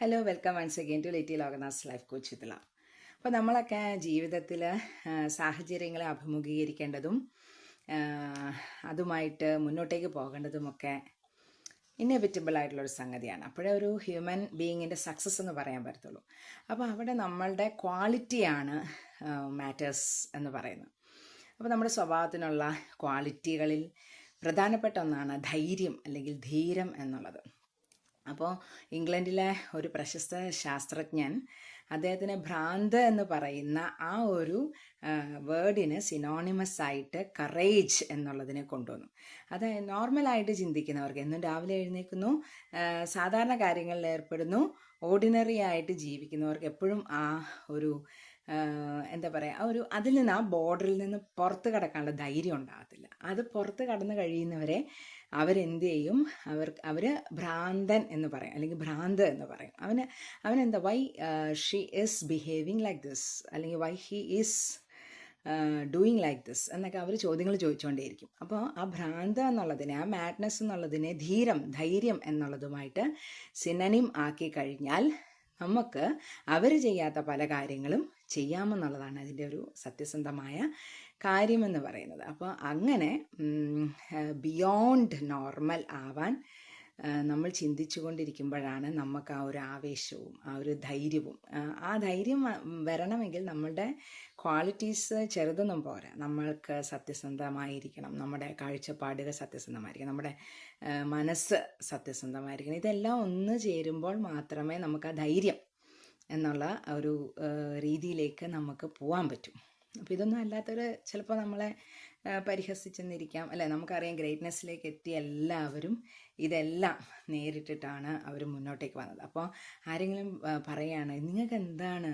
Hello welcome once again to Litty Lokanath's life coach ഇതില അപ്പോൾ നമ്മളൊക്കെ ജീവിതത്തിൽ സാഹചര്യങ്ങളെ അഭിമുഖീകരിക്കേണ്ടതും അതുമായിട്ട് മുന്നോട്ടേക്ക് പോകേണ്ടതുമൊക്കെ ഇന്നെവിറ്റബിൾ ആയിട്ടുള്ളൊരു സംഗതിയാണ്. അപ്പോഴേ ഒരു ഹ്യൂമൻ ബീയിങ്ങിന്റെ സക്സസ് എന്ന് പറയാൻ പറ്റത്തുള്ളൂ. അപ്പോൾ അവിടെ നമ്മളുടെ ക്വാളിറ്റിയാണ് മാറ്റേഴ്സ് എന്ന് പറയുന്നത്. അപ്പോൾ നമ്മുടെ സ്വഭാവത്തിനുള്ള ക്വാളിറ്റികളിൽ പ്രധാനപ്പെട്ട ഒന്നാണ് ധൈര്യം അല്ലെങ്കിൽ ധീരം എന്നുള്ളത്. അപ്പോൾ ഇംഗ്ലണ്ടിലെ ഒരു പ്രശസ്ത ശാസ്ത്രജ്ഞൻ അദ്ദേഹത്തിന് ഭ്രാന്ത് എന്ന് പറയുന്ന ആ ഒരു വേർഡിന് സിനോണിമസ് ആയിട്ട് കറേജ് എന്നുള്ളതിനെ കൊണ്ടുവന്നു. അത് നോർമലായിട്ട് ചിന്തിക്കുന്നവർക്ക് എന്നും രാവിലെ എഴുന്നേൽക്കുന്നു സാധാരണ കാര്യങ്ങളിൽ ഏർപ്പെടുന്നു ഓർഡിനറി ആയിട്ട് ജീവിക്കുന്നവർക്ക് എപ്പോഴും ആ ഒരു എന്താ പറയുക ആ ഒരു അതിൽ നിന്ന് ആ ബോർഡറിൽ നിന്ന് പുറത്ത് കടക്കാനുള്ള ധൈര്യം ഉണ്ടാകത്തില്ല. അത് പുറത്ത് കടന്നു കഴിയുന്നവരെ അവരെന്ത് ചെയ്യും? അവർ അവർ ഭ്രാന്തൻ എന്ന് പറയും. അല്ലെങ്കിൽ ഭ്രാന്ത് എന്ന് പറയും. അവന് അവനെന്താ why she is behaving like this അല്ലെങ്കിൽ why he is doing like this എന്നൊക്കെ അവർ ചോദ്യങ്ങൾ ചോദിച്ചുകൊണ്ടേയിരിക്കും അപ്പോൾ ആ ഭ്രാന്ത് എന്നുള്ളതിനെ ആ മാഡ്നസ് എന്നുള്ളതിനെ ധീരം ധൈര്യം എന്നുള്ളതുമായിട്ട് സിനനിം ആക്കി കഴിഞ്ഞാൽ നമുക്ക് അവർ ചെയ്യാത്ത പല കാര്യങ്ങളും ചെയ്യാമെന്നുള്ളതാണ് അതിന്റെ ഒരു സത്യസന്ധമായ കാര്യമെന്ന് പറയുന്നത്. അപ്പോൾ അങ്ങനെ ബിയോണ്ട് നോർമൽ ആവാൻ നമ്മൾ ചിന്തിച്ചു കൊണ്ടിരിക്കുമ്പോഴാണ് നമുക്ക് ആ ഒരു ആവേശവും ആ ഒരു ധൈര്യവും. ആ, ധൈര്യം വരണമെങ്കിൽ നമ്മളുടെ ക്വാളിറ്റീസ് ചെറുതൊന്നും പോരാ. നമ്മൾക്ക് സത്യസന്ധമായിരിക്കണം. നമ്മുടെ കാഴ്ചപ്പാടുകൾ സത്യസന്ധമായിരിക്കണം. നമ്മുടെ മനസ്സ് സത്യസന്ധമായിരിക്കണം. ഇതെല്ലാം ഒന്ന് ചേരുമ്പോൾ മാത്രമേ നമുക്ക് ആ ധൈര്യം എന്നുള്ള ഒരു രീതിയിലേക്ക് നമുക്ക് പോകാൻ പറ്റും. അപ്പോൾ ഇതൊന്നും അല്ലാത്തവർ ചിലപ്പോൾ നമ്മളെ പരിഹസിച്ചെന്നിരിക്കാം. അല്ലെ? നമുക്കറിയാം ഗ്രേറ്റ്നെസ്സിലേക്ക് എത്തിയ എല്ലാവരും ഇതെല്ലാം നേരിട്ടിട്ടാണ് അവർ മുന്നോട്ടേക്ക് വന്നത്. അപ്പോൾ ആരെങ്കിലും പറയുകയാണ് നിങ്ങൾക്ക് എന്താണ്?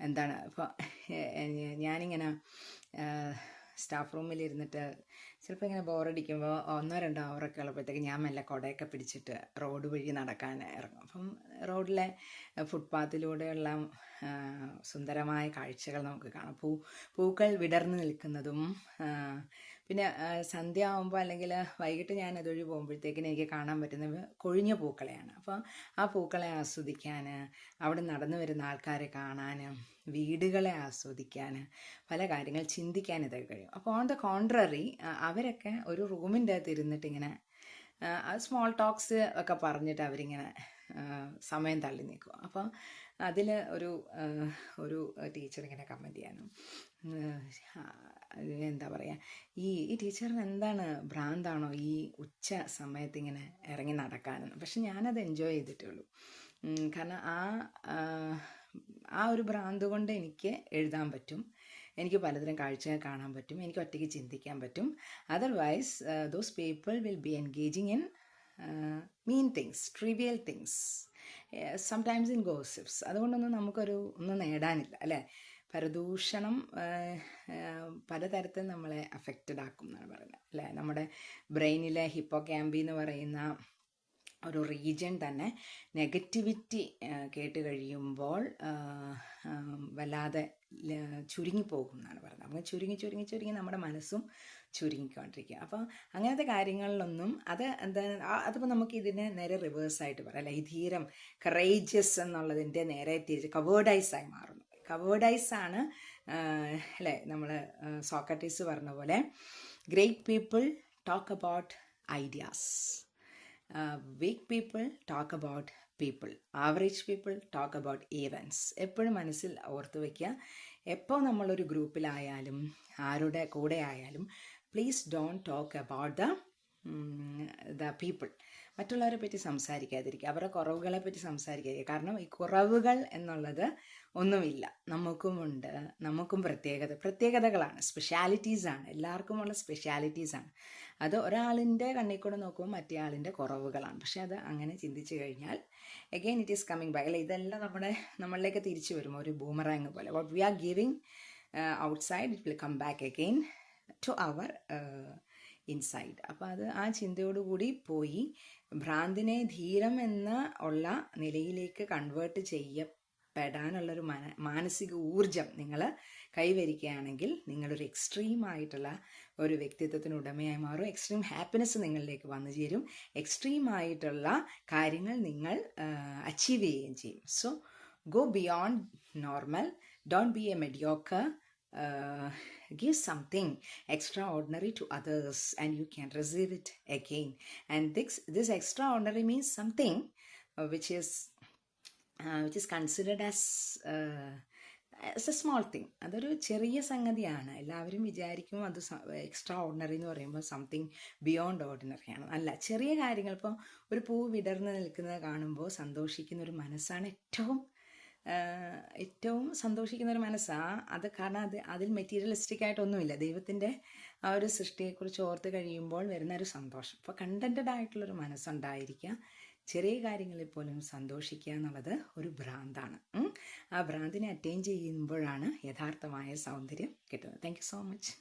എന്താണ് അപ്പോൾ ഞാനിങ്ങനെ സ്റ്റാഫ് റൂമിൽ ഇരുന്നിട്ട് ചിലപ്പോൾ ഇങ്ങനെ ബോറടിക്കുമ്പോൾ ഒന്നോ രണ്ടോ അവറൊക്കെ ഉള്ളപ്പോഴത്തേക്ക് ഞാൻ മെല്ലെ കുടയൊക്കെ പിടിച്ചിട്ട് റോഡ് വഴി നടക്കാൻ ഇറങ്ങും. അപ്പം റോഡിലെ ഫുട്പാത്തിലൂടെയുള്ള സുന്ദരമായ കാഴ്ചകൾ നമുക്ക് കാണാം. പൂ പൂക്കൾ വിടർന്നു നിൽക്കുന്നതും പിന്നെ സന്ധ്യ ആകുമ്പോൾ അല്ലെങ്കിൽ വൈകിട്ട് ഞാൻ അതുവഴി പോകുമ്പോഴത്തേക്കിന് എനിക്ക് കാണാൻ പറ്റുന്ന കൊഴിഞ്ഞ പൂക്കളെയാണ്. അപ്പോൾ ആ പൂക്കളെ ആസ്വദിക്കാൻ അവിടെ നടന്നു വരുന്ന ആൾക്കാരെ കാണാൻ വീടുകളെ ആസ്വദിക്കാൻ പല കാര്യങ്ങൾ ചിന്തിക്കാൻ ഇതൊക്കെ കഴിയും. അപ്പോൾ ഓൺ ദ കോൺട്രറി അവരൊക്കെ ഒരു റൂമിന്റെ അകത്ത് ഇരുന്നിട്ട് ഇങ്ങനെ സ്മോൾ ടോക്സ് ഒക്കെ പറഞ്ഞിട്ട് അവരിങ്ങനെ സമയം തള്ളി നിൽക്കും. അപ്പോൾ അതിൽ ഒരു ഒരു ടീച്ചർ ഇങ്ങനെ കമന്റ് ചെയ്യാനും എന്താ പറയുക ഈ ഈ ടീച്ചറിന് എന്താണ് ഭ്രാന്താണോ ഈ ഉച്ച സമയത്ത് ഇങ്ങനെ ഇറങ്ങി നടക്കാനെന്ന്? പക്ഷെ ഞാനത് എൻജോയ് ചെയ്തിട്ടുള്ളൂ. കാരണം ആ, ആ ഒരു ഭ്രാന്ത് കൊണ്ട് എനിക്ക് എഴുതാൻ പറ്റും. എനിക്ക് പലതരം കാഴ്ചകൾ കാണാൻ പറ്റും. എനിക്ക് ഒറ്റയ്ക്ക് ചിന്തിക്കാൻ പറ്റും. Otherwise those people will be engaging in mean things trivial things sometimes in gossips അതുകൊണ്ടൊന്നും നമുക്കൊരു ഒന്നും നേടാനില്ല അല്ലേ? പരദൂഷണം പലതരത്തിൽ നമ്മളെ അഫക്റ്റഡ് ആക്കും എന്നാണ് പറയുന്നത് അല്ലേ? നമ്മുടെ ബ്രെയിനിലെ ഹിപ്പോ ക്യാമ്പി എന്ന് പറയുന്ന ഒരു റീജിയൻ തന്നെ നെഗറ്റിവിറ്റി കേട്ട് കഴിയുമ്പോൾ വല്ലാതെ ചുരുങ്ങിപ്പോകും എന്നാണ് പറയുന്നത് അങ്ങനെ ചുരുങ്ങി ചുരുങ്ങി ചുരുങ്ങി നമ്മുടെ മനസ്സും ചുരുങ്ങിക്കൊണ്ടിരിക്കുക. അപ്പോൾ അങ്ങനത്തെ കാര്യങ്ങളിലൊന്നും അത് എന്താ അതിപ്പോൾ നമുക്ക് ഇതിനെ നേരെ റിവേഴ്സായിട്ട് പറയാം. അല്ലെ ധീരം കറേജിയസ് എന്നുള്ളതിന്റെ നേരെ തിരിച്ച് കവേർഡൈസായി മാറുന്നു. കവേർഡൈസ് ആണ് അല്ലേ നമ്മൾ സോക്രട്ടീസ് പറഞ്ഞ പോലെ great people talk about ideas weak people talk about people average people talk about events എപ്പോഴും മനസ്സിൽ ഓർത്ത് വയ്ക്കുക എപ്പോൾ നമ്മളൊരു ഗ്രൂപ്പിലായാലും ആരുടെ കൂടെ ആയാലും please don't talk about the the people മറ്റുള്ളവരെ പറ്റി സംസാരിക്കാതിരിക്കുക അവരുടെ കുറവുകളെ പറ്റി സംസാരിക്കാതിരിക്കുക. കാരണം ഈ കുറവുകൾ എന്നുള്ളത് ഒന്നുമില്ല. നമുക്കുമുണ്ട്. നമുക്കും പ്രത്യേകത പ്രത്യേകതകളാണ്. സ്പെഷ്യാലിറ്റീസ് ആണ്. എല്ലാവർക്കുമുള്ള സ്പെഷ്യാലിറ്റീസ് ആണ്. അത് ഒരാളിന്റെ കണ്ണിൽ കൂടെ നോക്കുമ്പോൾ മറ്റേ ആളിന്റെ കുറവുകളാണ്. പക്ഷേ അത് അങ്ങനെ ചിന്തിച്ചു കഴിഞ്ഞാൽ again it is coming back അല്ലെ ഇതെല്ലാം നമ്മുടെ നമ്മളിലേക്ക് തിരിച്ചു വരും ഒരു ബൂമറാങ് പോലെ. What we are giving outside it will come back again to our inside അപ്പോൾ അത് ആ ചിന്തയോടുകൂടി പോയി ഭ്രാന്തിനെ ധീരം എന്ന ഉള്ള നിലയിലേക്ക് കൺവേർട്ട് ചെയ്യ പെടാനുള്ളൊരു മന മാനസിക ഊർജം നിങ്ങൾ കൈവരിക്കുകയാണെങ്കിൽ നിങ്ങളൊരു എക്സ്ട്രീം ആയിട്ടുള്ള ഒരു വ്യക്തിത്വത്തിന് ഉടമയായി മാറും. എക്സ്ട്രീം ഹാപ്പിനെസ് നിങ്ങളിലേക്ക് വന്നു ചേരും. എക്സ്ട്രീം ആയിട്ടുള്ള കാര്യങ്ങൾ നിങ്ങൾ അച്ചീവ് ചെയ്യുകയും ചെയ്യും. So go beyond normal don't be a uh, give something extraordinary to others and you can receive it again and this this extraordinary means something uh, which is uh, which is considered as uh, as a small thing അതൊരു ചെറിയ സംഗതിയാണ് എല്ലാവരും വിചാരിക്കും അത് extra ordinary എന്ന് പറയുമ്പോൾ something beyond ordinary ആണ് അല്ല ചെറിയ കാര്യങ്ങൾ ഇപ്പോൾ ഒരു പൂ വിടർന്ന് നിൽക്കുന്നത് കാണുമ്പോൾ സന്തോഷിക്കുന്ന ഒരു മനസ്സാണ് ഏറ്റവും ഏറ്റവും സന്തോഷിക്കുന്ന ഒരു മനസ്സാണ് അത് കാരണം അത് അതിൽ മെറ്റീരിയലിസ്റ്റിക് ആയിട്ടൊന്നുമില്ല. ദൈവത്തിന്റെ ആ ഒരു സൃഷ്ടിയെക്കുറിച്ച് ഓർത്ത് കഴിയുമ്പോൾ വരുന്ന ഒരു സന്തോഷം. അപ്പോൾ കണ്ടന്റഡ് ആയിട്ടുള്ളൊരു മനസ്സുണ്ടായിരിക്കുക. ചെറിയ കാര്യങ്ങളിൽ പോലും സന്തോഷിക്കുക എന്നുള്ളത് ഒരു ഭ്രാന്താണ്. ആ ഭ്രാന്തിനെ അറ്റൈൻ ചെയ്യുമ്പോഴാണ് യഥാർത്ഥമായ സൗന്ദര്യം കിട്ടുന്നത്. Thank so much